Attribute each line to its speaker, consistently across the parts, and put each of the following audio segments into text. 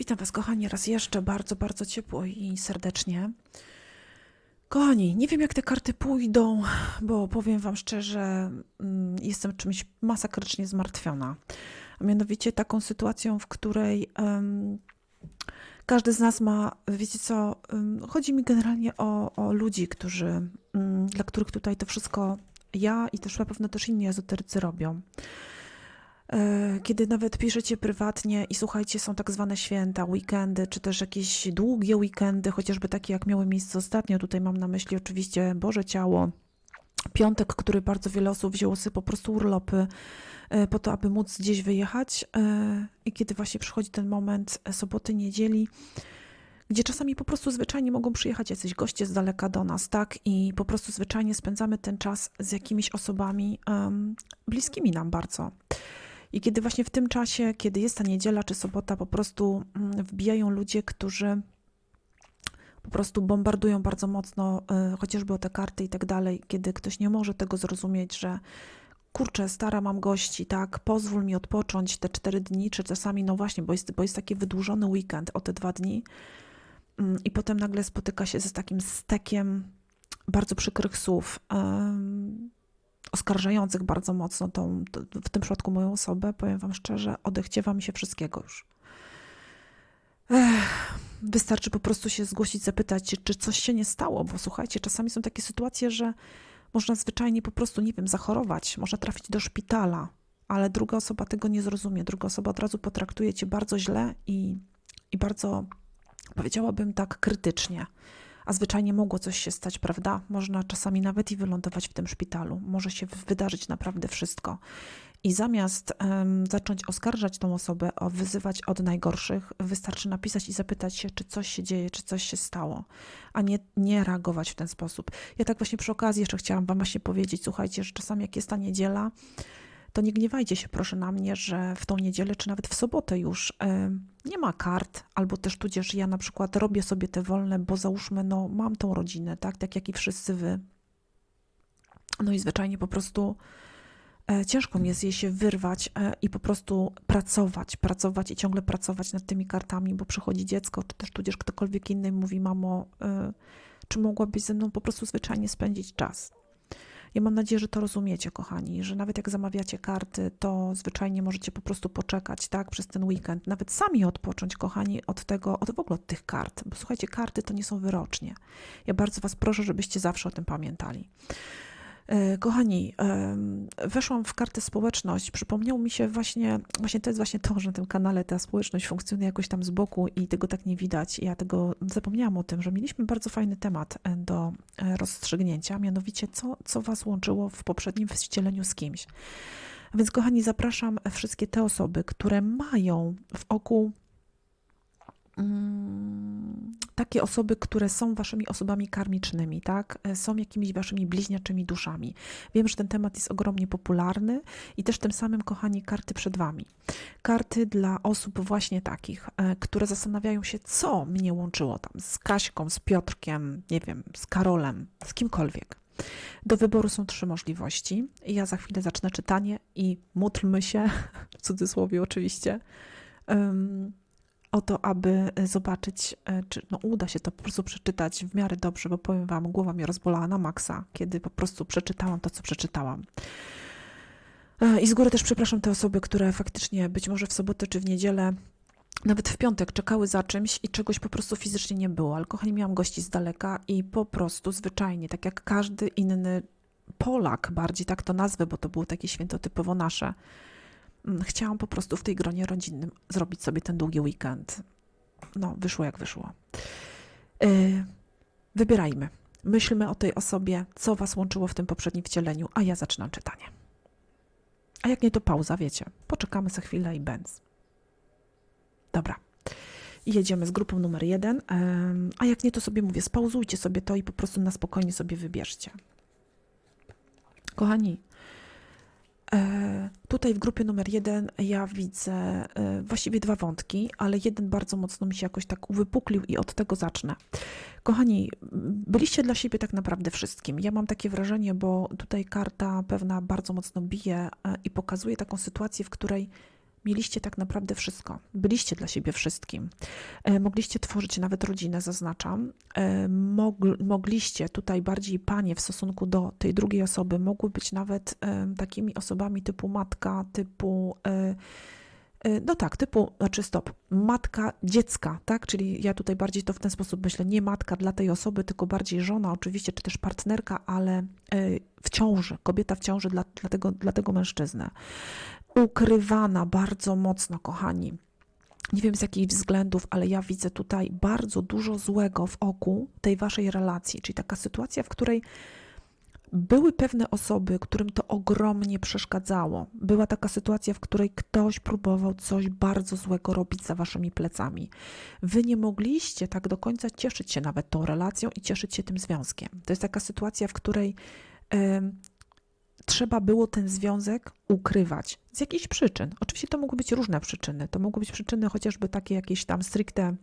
Speaker 1: Witam Was, kochani, raz jeszcze bardzo, bardzo ciepło i serdecznie. Kochani, nie wiem jak te karty pójdą, bo powiem Wam szczerze, mm, jestem czymś masakrycznie zmartwiona. A mianowicie taką sytuacją, w której em, każdy z nas ma, wiecie co, em, chodzi mi generalnie o, o ludzi, którzy, mm, dla których tutaj to wszystko ja i też na pewno też inni ezoterycy robią. E, Kiedy nawet piszecie prywatnie i słuchajcie, są tak zwane święta, weekendy, czy też jakieś długie weekendy, chociażby takie jak miały miejsce ostatnio, tutaj mam na myśli oczywiście Boże Ciało, piątek, który bardzo wiele osób wzięło sobie po prostu urlopy e, po to, aby móc gdzieś wyjechać e, i kiedy właśnie przychodzi ten moment soboty, niedzieli, gdzie czasami po prostu zwyczajnie mogą przyjechać jacyś goście z daleka do nas, tak? I po prostu zwyczajnie spędzamy ten czas z jakimiś osobami em, bliskimi nam bardzo. I kiedy właśnie w tym czasie, kiedy jest ta niedziela czy sobota, po prostu mm, wbijają ludzie, którzy po prostu bombardują bardzo mocno, y, chociażby o te karty i tak dalej, kiedy ktoś nie może tego zrozumieć, że kurczę, stara, mam gości, tak, pozwól mi odpocząć te cztery dni, czy czasami, no właśnie, bo jest, bo jest taki wydłużony weekend o te dwa dni Mm, i potem nagle spotyka się ze takim stekiem bardzo przykrych słów, oskarżających bardzo mocno tą, w tym przypadku moją osobę, powiem wam szczerze, odechciewa mi się wszystkiego już. Ech, wystarczy po prostu się zgłosić, zapytać, czy coś się nie stało, bo słuchajcie, czasami są takie sytuacje, że można zwyczajnie po prostu, nie wiem, zachorować, można trafić do szpitala, ale druga osoba tego nie zrozumie, druga osoba od razu potraktuje cię bardzo źle i, i bardzo, powiedziałabym tak, krytycznie. A zwyczajnie mogło coś się stać, prawda? Można czasami nawet i wylądować w tym szpitalu. Może się wydarzyć naprawdę wszystko. I zamiast em, zacząć oskarżać tą osobę, o wyzywać od najgorszych, wystarczy napisać i zapytać się, czy coś się dzieje, czy coś się stało, a nie, nie reagować w ten sposób. Ja tak właśnie przy okazji jeszcze chciałam Wam właśnie powiedzieć, słuchajcie, że czasami jak jest ta niedziela, to nie gniewajcie się proszę na mnie, że w tą niedzielę, czy nawet w sobotę już em, nie ma kart, albo też tudzież ja na przykład robię sobie te wolne, bo załóżmy, no mam tą rodzinę, tak, tak jak i wszyscy Wy. No i zwyczajnie po prostu e, ciężko mi jest je się wyrwać e, i po prostu pracować, pracować i ciągle pracować nad tymi kartami, bo przychodzi dziecko, czy też tudzież ktokolwiek inny mówi, mamo, e, czy mogłabyś ze mną po prostu zwyczajnie spędzić czas? Ja mam nadzieję, że to rozumiecie, kochani, że nawet jak zamawiacie karty, to zwyczajnie możecie po prostu poczekać, tak, przez ten weekend, nawet sami odpocząć, kochani, od tego, od w ogóle od tych kart, bo słuchajcie, karty to nie są wyrocznie. Ja bardzo Was proszę, żebyście zawsze o tym pamiętali. E, Kochani, weszłam w kartę społeczność. Przypomniało mi się właśnie, właśnie to jest właśnie to, że na tym kanale ta społeczność funkcjonuje jakoś tam z boku i tego tak nie widać. Ja tego zapomniałam o tym, że mieliśmy bardzo fajny temat e, do e, rozstrzygnięcia, mianowicie co, co Was łączyło w poprzednim wcieleniu z kimś. Więc, kochani, zapraszam wszystkie te osoby, które mają w oku takie osoby, które są waszymi osobami karmicznymi, tak? E, Są jakimiś waszymi bliźniaczymi duszami. Wiem, że ten temat jest ogromnie popularny i też tym samym, kochani, karty przed wami. Karty dla osób właśnie takich, e, które zastanawiają się, co mnie łączyło tam z Kaśką, z Piotrkiem, nie wiem, z Karolem, z kimkolwiek. Do wyboru są trzy możliwości. Ja za chwilę zacznę czytanie i módlmy się, w cudzysłowie oczywiście, o to, aby zobaczyć, e, czy no, uda się to po prostu przeczytać w miarę dobrze, bo powiem Wam, głowa mnie rozbolała na maksa, kiedy po prostu przeczytałam to, co przeczytałam. E, I z góry też przepraszam te osoby, które faktycznie być może w sobotę czy w niedzielę, nawet w piątek czekały za czymś i czegoś po prostu fizycznie nie było. Ale kochani, miałam gości z daleka i po prostu zwyczajnie, tak jak każdy inny Polak, bardziej tak to nazwę, bo to było takie święto typowo nasze, chciałam po prostu w tej gronie rodzinnym zrobić sobie ten długi weekend. No, wyszło jak wyszło. Yy, wybierajmy. Myślmy o tej osobie, co Was łączyło w tym poprzednim wcieleniu, a ja zaczynam czytanie. A jak nie, to pauza, wiecie. Poczekamy za chwilę i bęc. Dobra. Jedziemy z grupą numer jeden. A jak nie, to sobie mówię, spauzujcie sobie to i po prostu na spokojnie sobie wybierzcie. Kochani, tutaj w grupie numer jeden ja widzę e, właściwie dwa wątki, ale jeden bardzo mocno mi się jakoś tak uwypuklił i od tego zacznę. Kochani, byliście dla siebie tak naprawdę wszystkim. Ja mam takie wrażenie, bo tutaj karta pewna bardzo mocno bije e, i pokazuje taką sytuację, w której mieliście tak naprawdę wszystko. Byliście dla siebie wszystkim. E, mogliście tworzyć nawet rodzinę, zaznaczam. E, mogl, mogliście tutaj bardziej panie w stosunku do tej drugiej osoby, mogły być nawet e, takimi osobami typu matka, typu. No tak, typu, znaczy stop, matka dziecka, tak? Czyli ja tutaj bardziej to w ten sposób myślę, nie matka dla tej osoby, tylko bardziej żona, oczywiście, czy też partnerka, ale w ciąży, kobieta w ciąży dla, dla, tego, dla tego mężczyznę. Ukrywana bardzo mocno, kochani. Nie wiem z jakich względów, ale ja widzę tutaj bardzo dużo złego w oku tej waszej relacji, czyli taka sytuacja, w której były pewne osoby, którym to ogromnie przeszkadzało. Była taka sytuacja, w której ktoś próbował coś bardzo złego robić za waszymi plecami. Wy nie mogliście tak do końca cieszyć się nawet tą relacją i cieszyć się tym związkiem. To jest taka sytuacja, w której trzeba było ten związek ukrywać z jakichś przyczyn. Oczywiście to mogły być różne przyczyny. To mogły być przyczyny chociażby takie jakieś tam stricte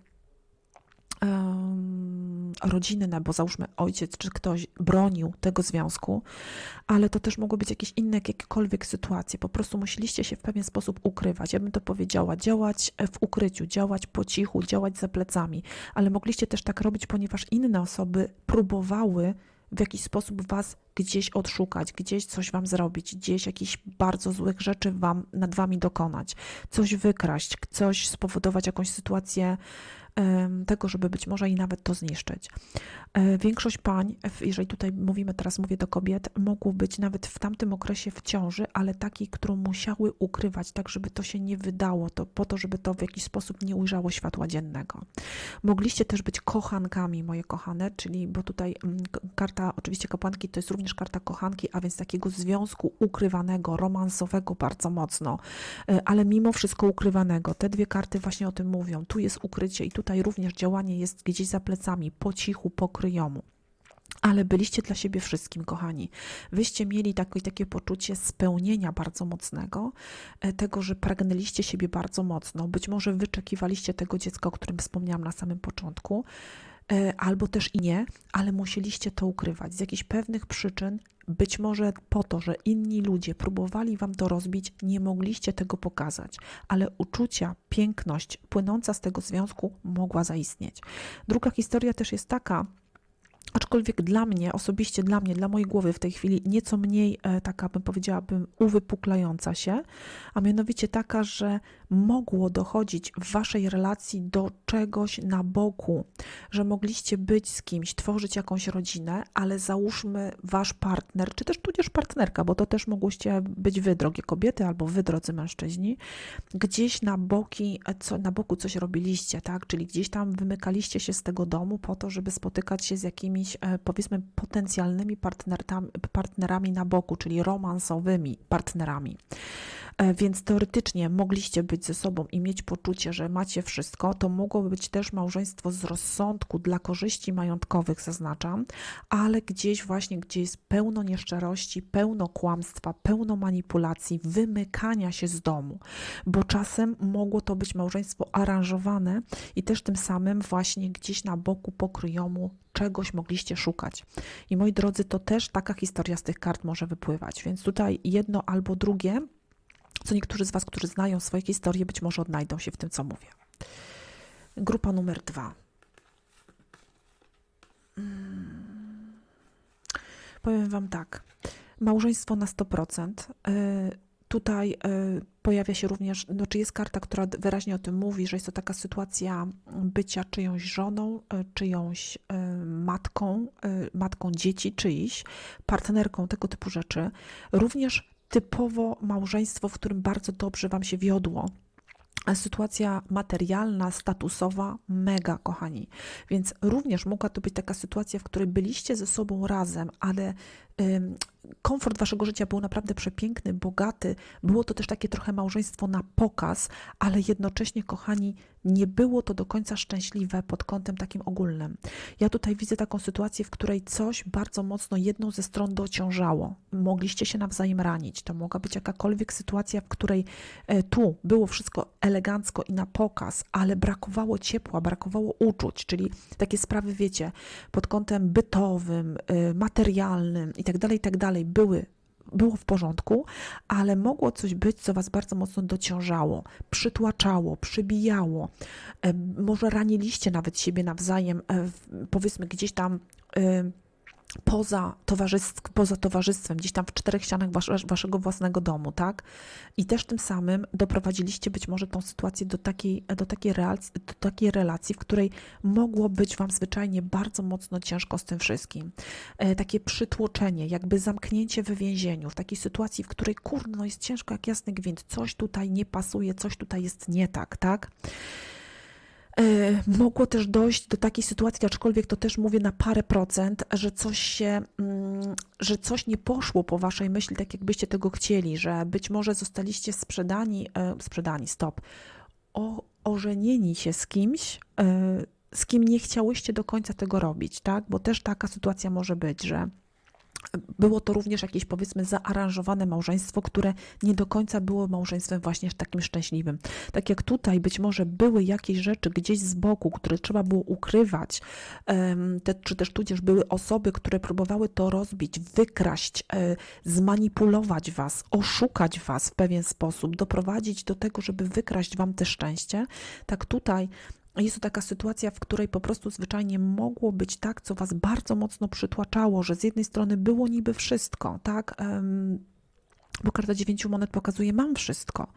Speaker 1: em, rodzinne, bo załóżmy ojciec czy ktoś bronił tego związku, ale to też mogły być jakieś inne jakiekolwiek sytuacje. Po prostu musieliście się w pewien sposób ukrywać. Ja bym to powiedziała, działać w ukryciu, działać po cichu, działać za plecami, ale mogliście też tak robić, ponieważ inne osoby próbowały w jakiś sposób was gdzieś odszukać, gdzieś coś wam zrobić, gdzieś jakichś bardzo złych rzeczy wam nad wami dokonać, coś wykraść, coś spowodować jakąś sytuację tego, żeby być może i nawet to zniszczyć. E, Większość pań, jeżeli tutaj mówimy, teraz mówię do kobiet, mogło być nawet w tamtym okresie w ciąży, ale takiej, którą musiały ukrywać, tak żeby to się nie wydało, to po to, żeby to w jakiś sposób nie ujrzało światła dziennego. Mogliście też być kochankami, moje kochane, czyli, bo tutaj mm, karta oczywiście kapłanki to jest również karta kochanki, a więc takiego związku ukrywanego, romansowego bardzo mocno, e, ale mimo wszystko ukrywanego. Te dwie karty właśnie o tym mówią. Tu jest ukrycie i tutaj również działanie jest gdzieś za plecami, po cichu, po kryjomu. Ale byliście dla siebie wszystkim, kochani. Wyście mieli takie, takie poczucie spełnienia bardzo mocnego, e, tego, że pragnęliście siebie bardzo mocno. Być może wyczekiwaliście tego dziecka, o którym wspomniałam na samym początku, albo też i nie, ale musieliście to ukrywać z jakichś pewnych przyczyn. Być może po to, że inni ludzie próbowali wam to rozbić, nie mogliście tego pokazać, ale uczucia, piękność płynąca z tego związku mogła zaistnieć. Druga historia też jest taka, Aczkolwiek dla mnie, osobiście dla mnie, dla mojej głowy w tej chwili nieco mniej e, taka, bym powiedziałabym, uwypuklająca się, a mianowicie taka, że mogło dochodzić w waszej relacji do czegoś na boku, że mogliście być z kimś, tworzyć jakąś rodzinę, ale załóżmy wasz partner, czy też tudzież partnerka, bo to też mogłyście być wy, drogie kobiety, albo wy, drodzy mężczyźni, gdzieś na boki, e, co, na boku coś robiliście, tak? Czyli gdzieś tam wymykaliście się z tego domu po to, żeby spotykać się z jakimiś, e, powiedzmy, potencjalnymi partnerami, partnerami na boku, czyli romansowymi partnerami. E, Więc teoretycznie mogliście być ze sobą i mieć poczucie, że macie wszystko. To mogło być też małżeństwo z rozsądku dla korzyści majątkowych, zaznaczam, ale gdzieś właśnie, gdzie jest pełno nieszczerości, pełno kłamstwa, pełno manipulacji, wymykania się z domu, bo czasem mogło to być małżeństwo aranżowane i też tym samym właśnie gdzieś na boku pokryjomu czegoś mogliście szukać. I moi drodzy, to też taka historia z tych kart może wypływać. Więc tutaj jedno albo drugie, co niektórzy z Was, którzy znają swoje historie, być może odnajdą się w tym, co mówię. Grupa numer dwa. Mm. Powiem Wam tak. Małżeństwo na 100%. Y, Tutaj y, pojawia się również, no, czy jest karta, która wyraźnie o tym mówi, że jest to taka sytuacja bycia czyjąś żoną, y, czyjąś y, matką, y, matką dzieci czyichś, partnerką, tego typu rzeczy. Również typowo małżeństwo, w którym bardzo dobrze Wam się wiodło. Sytuacja materialna, statusowa, mega, kochani. Więc również mogła to być taka sytuacja, w której byliście ze sobą razem, ale komfort waszego życia był naprawdę przepiękny, bogaty. Było to też takie trochę małżeństwo na pokaz, ale jednocześnie, kochani, nie było to do końca szczęśliwe pod kątem takim ogólnym. Ja tutaj widzę taką sytuację, w której coś bardzo mocno jedną ze stron dociążało. Mogliście się nawzajem ranić. To mogła być jakakolwiek sytuacja, w której e, tu było wszystko elegancko i na pokaz, ale brakowało ciepła, brakowało uczuć, czyli takie sprawy, wiecie, pod kątem bytowym, y, materialnym i tak dalej, tak dalej, były było w porządku, ale mogło coś być, co was bardzo mocno dociążało, przytłaczało, przybijało. Może raniliście nawet siebie nawzajem, e, powiedzmy gdzieś tam. Poza, towarzystw, poza towarzystwem, gdzieś tam w czterech ścianach wasz, waszego własnego domu, tak? I też tym samym doprowadziliście być może tą sytuację do takiej, do takiej, relacji, do takiej relacji, w której mogło być wam zwyczajnie bardzo mocno ciężko z tym wszystkim. E, takie przytłoczenie, jakby zamknięcie w więzieniu, w takiej sytuacji, w której kurde, no jest ciężko jak jasny gwint, coś tutaj nie pasuje, coś tutaj jest nie tak, tak? E, Mogło też dojść do takiej sytuacji, aczkolwiek to też mówię na parę procent, że coś się, mm, że coś nie poszło po waszej myśli tak, jakbyście tego chcieli, że być może zostaliście sprzedani, e, sprzedani, stop, o, ożenieni się z kimś, e, z kim nie chciałyście do końca tego robić, tak? Bo też taka sytuacja może być, że było to również jakieś powiedzmy zaaranżowane małżeństwo, które nie do końca było małżeństwem właśnie takim szczęśliwym. Tak jak tutaj być może były jakieś rzeczy gdzieś z boku, które trzeba było ukrywać, te, czy też tudzież były osoby, które próbowały to rozbić, wykraść, e, zmanipulować was, oszukać was w pewien sposób, doprowadzić do tego, żeby wykraść wam te szczęście. Tak tutaj jest to taka sytuacja, w której po prostu zwyczajnie mogło być tak, co was bardzo mocno przytłaczało, że z jednej strony było niby wszystko, tak? Bo karta dziewięciu monet pokazuje, mam wszystko.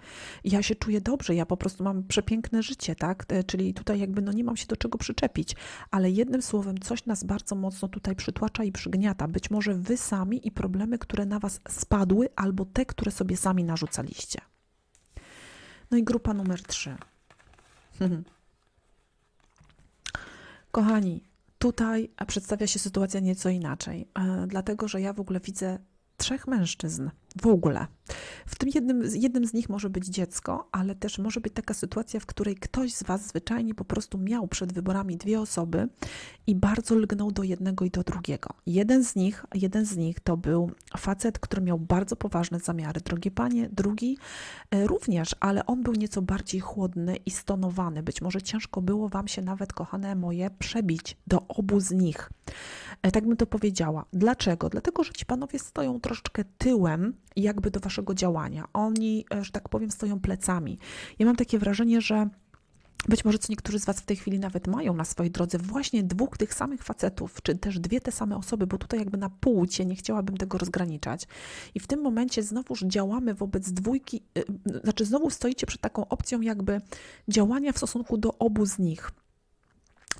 Speaker 1: Ja się czuję dobrze, ja po prostu mam przepiękne życie, tak? E, Czyli tutaj jakby no nie mam się do czego przyczepić, ale jednym słowem coś nas bardzo mocno tutaj przytłacza i przygniata. Być może wy sami i problemy, które na was spadły, albo te, które sobie sami narzucaliście. No i grupa numer trzy. Kochani, tutaj przedstawia się sytuacja nieco inaczej, e, dlatego że ja w ogóle widzę trzech mężczyzn. W ogóle. W tym jednym, jednym z nich może być dziecko, ale też może być taka sytuacja, w której ktoś z Was zwyczajnie po prostu miał przed wyborami dwie osoby i bardzo lgnął do jednego i do drugiego. Jeden z nich, jeden z nich to był facet, który miał bardzo poważne zamiary, drogie panie, drugi e, również, ale on był nieco bardziej chłodny i stonowany. Być może ciężko było Wam się nawet, kochane moje, przebić do obu z nich. E, Tak bym to powiedziała. Dlaczego? Dlatego, że ci panowie stoją troszeczkę tyłem, jakby do waszego działania. Oni, e, że tak powiem, stoją plecami. Ja mam takie wrażenie, że być może co niektórzy z Was w tej chwili nawet mają na swojej drodze właśnie dwóch tych samych facetów, czy też dwie te same osoby, bo tutaj jakby na płcie nie chciałabym tego rozgraniczać. I w tym momencie znowuż działamy wobec dwójki, y, znaczy znowu stoicie przed taką opcją jakby działania w stosunku do obu z nich.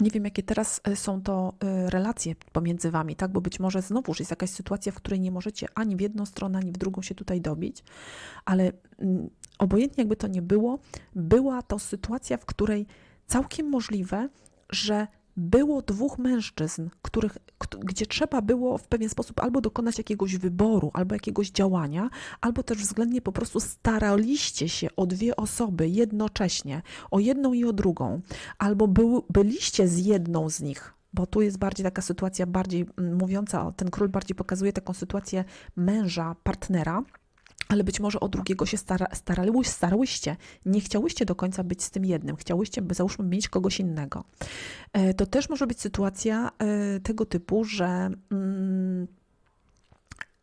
Speaker 1: Nie wiem, jakie teraz e, są to e, relacje pomiędzy wami, tak? Bo być może znowuż jest jakaś sytuacja, w której nie możecie ani w jedną stronę, ani w drugą się tutaj dobić, ale mm, obojętnie jakby to nie było, była to sytuacja, w której całkiem możliwe, że było dwóch mężczyzn, których, kt- gdzie trzeba było w pewien sposób albo dokonać jakiegoś wyboru, albo jakiegoś działania, albo też względnie po prostu staraliście się o dwie osoby jednocześnie, o jedną i o drugą, albo był, byliście z jedną z nich. Bo tu jest bardziej taka sytuacja, bardziej mm, mówiąca, ten król bardziej pokazuje taką sytuację męża, partnera, ale być może o drugiego się stara, starałyście. Nie chciałyście do końca być z tym jednym, chciałyście, by załóżmy, mieć kogoś innego. E, To też może być sytuacja e, tego typu, że mm,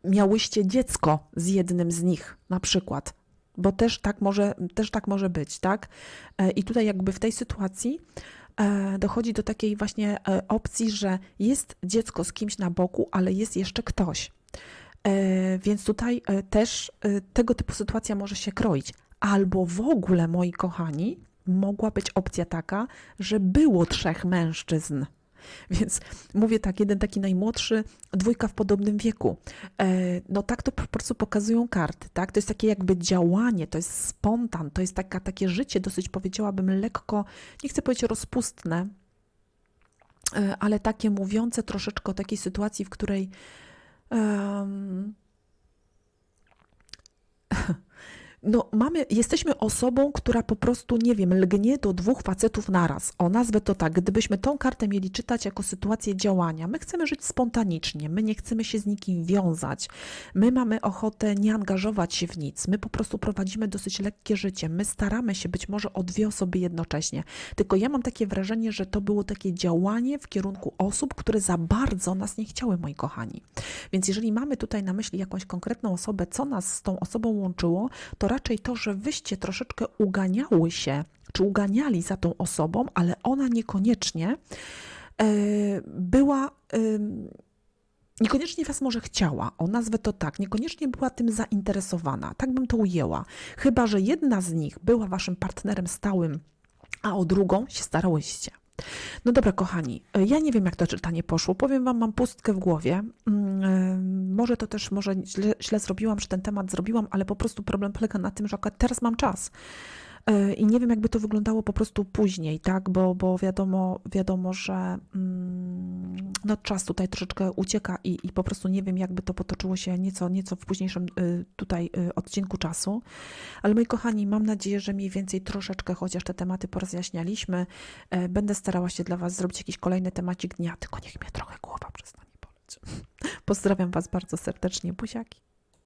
Speaker 1: miałyście dziecko z jednym z nich, na przykład. Bo też tak może, też tak może być, tak? E, I tutaj jakby w tej sytuacji dochodzi do takiej właśnie opcji, że jest dziecko z kimś na boku, ale jest jeszcze ktoś. E, Więc tutaj e, też e, tego typu sytuacja może się kroić. Albo w ogóle, moi kochani, mogła być opcja taka, że było trzech mężczyzn. Więc mówię tak, jeden taki najmłodszy, dwójka w podobnym wieku. No tak to po prostu pokazują karty, tak? To jest takie jakby działanie, to jest spontan, to jest taka, takie życie dosyć powiedziałabym lekko, nie chcę powiedzieć rozpustne, ale takie mówiące troszeczkę o takiej sytuacji, w której Um, no mamy, jesteśmy osobą, która po prostu, nie wiem, lgnie do dwóch facetów naraz. O, nazwę to tak, gdybyśmy tą kartę mieli czytać jako sytuację działania. My chcemy żyć spontanicznie, my nie chcemy się z nikim wiązać. My mamy ochotę nie angażować się w nic. My po prostu prowadzimy dosyć lekkie życie. My staramy się być może o dwie osoby jednocześnie. Tylko ja mam takie wrażenie, że to było takie działanie w kierunku osób, które za bardzo nas nie chciały, moi kochani. Więc jeżeli mamy tutaj na myśli jakąś konkretną osobę, co nas z tą osobą łączyło, to raczej to, że wyście troszeczkę uganiały się, czy uganiali za tą osobą, ale ona niekoniecznie e, była. em, Niekoniecznie was może chciała, o nazwę to tak, niekoniecznie była tym zainteresowana, tak bym to ujęła. Chyba, że jedna z nich była waszym partnerem stałym, a o drugą się starałyście. No dobra, kochani, e, ja nie wiem, jak to czytanie poszło. Powiem wam, mam pustkę w głowie. Mm, e, Może to też, może źle, źle zrobiłam, że ten temat zrobiłam, ale po prostu problem polega na tym, że teraz mam czas. E, I nie wiem, jakby to wyglądało po prostu później, tak? Bo, bo wiadomo, wiadomo, że mm, no, czas tutaj troszeczkę ucieka i, i po prostu nie wiem, jakby to potoczyło się nieco, nieco w późniejszym y, tutaj y, odcinku czasu. Ale moi kochani, mam nadzieję, że mniej więcej troszeczkę chociaż te tematy porozjaśnialiśmy. E, Będę starała się dla Was zrobić jakiś kolejny temacik dnia, tylko niech mnie trochę głowa przestanie boleć. Pozdrawiam Was bardzo serdecznie, buziaki.